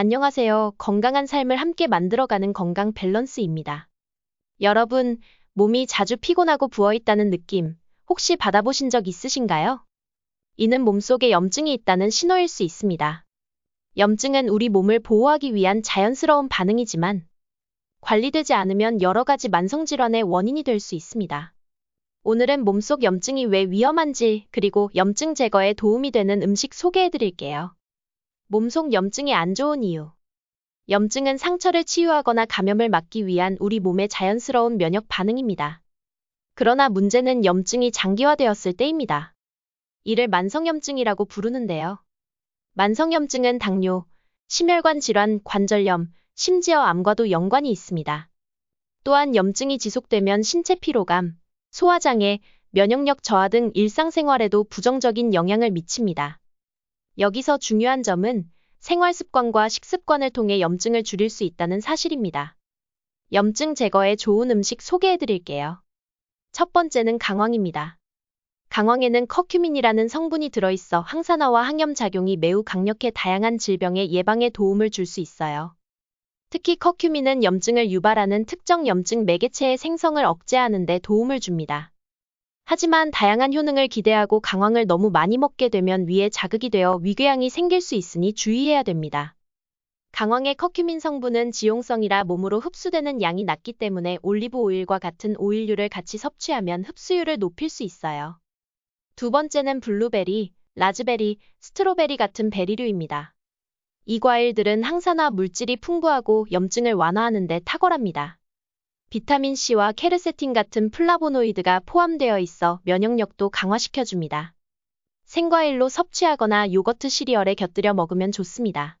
안녕하세요. 건강한 삶을 함께 만들어가는 건강 밸런스입니다. 여러분, 몸이 자주 피곤하고 부어있다는 느낌 혹시 받아보신 적 있으신가요? 이는 몸속에 염증이 있다는 신호일 수 있습니다. 염증은 우리 몸을 보호하기 위한 자연스러운 반응이지만 관리되지 않으면 여러 가지 만성질환의 원인이 될 수 있습니다. 오늘은 몸속 염증이 왜 위험한지 그리고 염증 제거에 도움이 되는 음식 소개해 드릴게요. 몸속 염증이 안 좋은 이유. 염증은 상처를 치유하거나 감염을 막기 위한 우리 몸의 자연스러운 면역 반응입니다. 그러나 문제는 염증이 장기화되었을 때입니다. 이를 만성염증이라고 부르는데요. 만성염증은 당뇨, 심혈관 질환, 관절염, 심지어 암과도 연관이 있습니다. 또한 염증이 지속되면 신체 피로감, 소화장애, 면역력 저하 등 일상생활에도 부정적인 영향을 미칩니다. 여기서 중요한 점은 생활 습관과 식습관을 통해 염증을 줄일 수 있다는 사실입니다. 염증 제거에 좋은 음식 소개해 드릴게요. 첫 번째는 강황입니다. 강황에는 커큐민이라는 성분이 들어있어 항산화와 항염 작용이 매우 강력해 다양한 질병의 예방에 도움을 줄 수 있어요. 특히 커큐민은 염증을 유발하는 특정 염증 매개체의 생성을 억제하는 데 도움을 줍니다. 하지만 다양한 효능을 기대하고 강황을 너무 많이 먹게 되면 위에 자극이 되어 위궤양이 생길 수 있으니 주의해야 됩니다. 강황의 커큐민 성분은 지용성이라 몸으로 흡수되는 양이 낮기 때문에 올리브 오일과 같은 오일류를 같이 섭취하면 흡수율을 높일 수 있어요. 두 번째는 블루베리, 라즈베리, 스트로베리 같은 베리류입니다. 이 과일들은 항산화 물질이 풍부하고 염증을 완화하는 데 탁월합니다. 비타민C와 케르세틴 같은 플라보노이드가 포함되어 있어 면역력도 강화시켜줍니다. 생과일로 섭취하거나 요거트 시리얼에 곁들여 먹으면 좋습니다.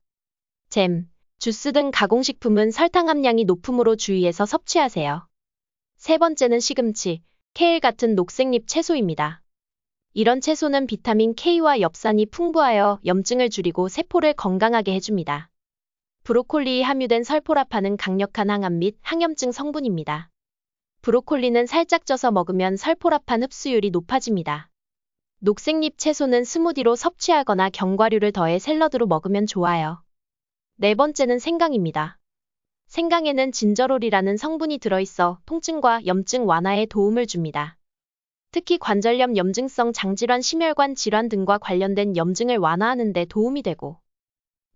잼, 주스 등 가공식품은 설탕 함량이 높으므로 주의해서 섭취하세요. 세 번째는 시금치, 케일 같은 녹색잎 채소입니다. 이런 채소는 비타민 K와 엽산이 풍부하여 염증을 줄이고 세포를 건강하게 해줍니다. 브로콜리에 함유된 설포라파는 강력한 항암 및 항염증 성분입니다. 브로콜리는 살짝 쪄서 먹으면 설포라판 흡수율이 높아집니다. 녹색잎 채소는 스무디로 섭취하거나 견과류를 더해 샐러드로 먹으면 좋아요. 네 번째는 생강입니다. 생강에는 진저롤이라는 성분이 들어있어 통증과 염증 완화에 도움을 줍니다. 특히 관절염 염증성 장질환 심혈관 질환 등과 관련된 염증을 완화하는 데 도움이 되고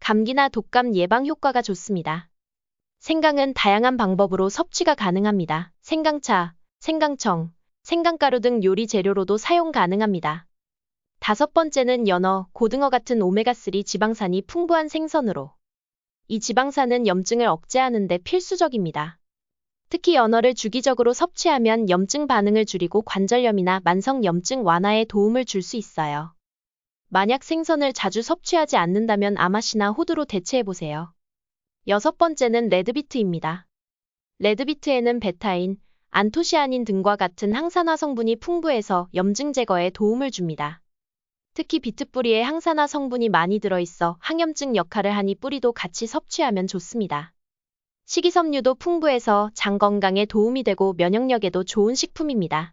감기나 독감 예방 효과가 좋습니다. 생강은 다양한 방법으로 섭취가 가능합니다. 생강차, 생강청, 생강가루 등 요리 재료로도 사용 가능합니다. 다섯 번째는 연어, 고등어 같은 오메가3 지방산이 풍부한 생선으로 이 지방산은 염증을 억제하는 데 필수적입니다. 특히 연어를 주기적으로 섭취하면 염증 반응을 줄이고 관절염이나 만성 염증 완화에 도움을 줄 수 있어요. 만약 생선을 자주 섭취하지 않는다면 아마시나 호두로 대체해보세요. 여섯 번째는 레드비트입니다. 레드비트에는 베타인, 안토시아닌 등과 같은 항산화 성분이 풍부해서 염증 제거에 도움을 줍니다. 특히 비트 뿌리에 항산화 성분이 많이 들어있어 항염증 역할을 하니 뿌리도 같이 섭취하면 좋습니다. 식이섬유도 풍부해서 장 건강에 도움이 되고 면역력에도 좋은 식품입니다.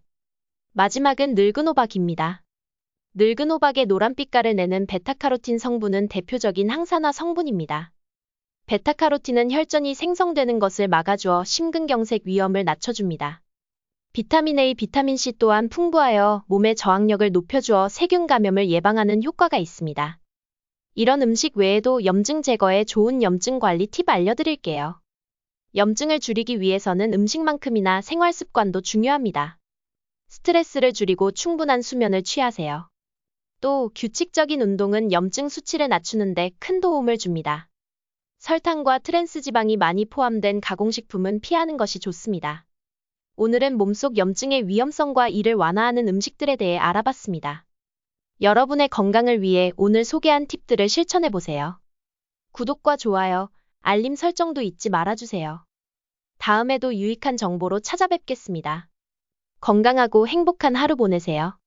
마지막은 늙은 호박입니다. 늙은 호박의 노란 빛깔을 내는 베타카로틴 성분은 대표적인 항산화 성분입니다. 베타카로틴은 혈전이 생성되는 것을 막아주어 심근경색 위험을 낮춰줍니다. 비타민 A, 비타민 C 또한 풍부하여 몸의 저항력을 높여주어 세균 감염을 예방하는 효과가 있습니다. 이런 음식 외에도 염증 제거에 좋은 염증 관리 팁 알려드릴게요. 염증을 줄이기 위해서는 음식만큼이나 생활 습관도 중요합니다. 스트레스를 줄이고 충분한 수면을 취하세요. 또 규칙적인 운동은 염증 수치를 낮추는데 큰 도움을 줍니다. 설탕과 트랜스 지방이 많이 포함된 가공식품은 피하는 것이 좋습니다. 오늘은 몸속 염증의 위험성과 이를 완화하는 음식들에 대해 알아봤습니다. 여러분의 건강을 위해 오늘 소개한 팁들을 실천해보세요. 구독과 좋아요, 알림 설정도 잊지 말아주세요. 다음에도 유익한 정보로 찾아뵙겠습니다. 건강하고 행복한 하루 보내세요.